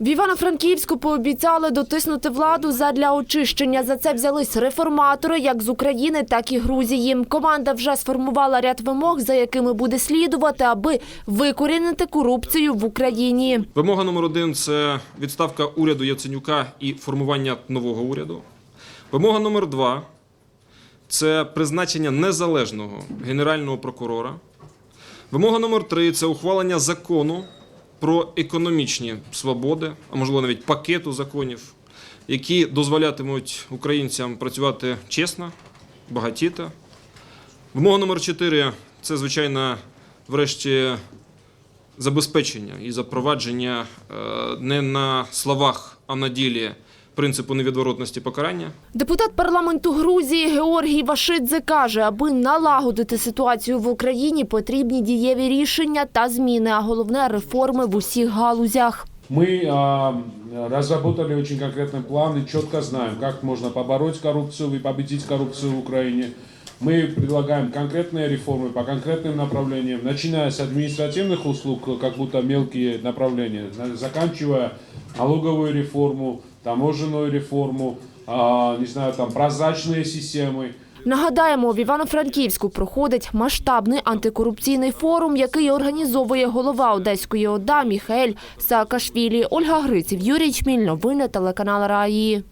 В Івано-Франківську пообіцяли дотиснути владу задля очищення. За це взялись реформатори як з України, так і Грузії. Команда вже сформувала ряд вимог, за якими буде слідувати, аби викорінити корупцію в Україні. Вимога номер один це відставка уряду Яценюка і формування нового уряду. Вимога номер два це призначення незалежного генерального прокурора. Вимога номер три це ухвалення закону про економічні свободи, а можливо навіть пакету законів, які дозволятимуть українцям працювати чесно, багатіти. Вимога номер 4 це, звичайно, врешті забезпечення і запровадження е, не на словах, а на ділі принципу невідворотності покарання. Депутат парламенту Грузії Георгій Вашидзе каже, аби налагодити ситуацію в Україні, потрібні дієві рішення та зміни, а головне реформи в усіх галузях. Мы а, разработали очень конкретный план и четко знаем, как можно побороть коррупцию и победить коррупцию в Украине. Мы предлагаем конкретные реформы по конкретным направлениям, начиная с административных услуг, как будто мелкие направления, на- заканчивая налоговую реформу, таможенную реформу, а, не знаю, там прозрачные системы. Нагадаємо, в Івано-Франківську проходить масштабний антикорупційний форум, який організовує голова Одеської ОДА Міхаель Саакашвілі. Ольга Гриців, Юрій Чміль. Новини телеканал Раї.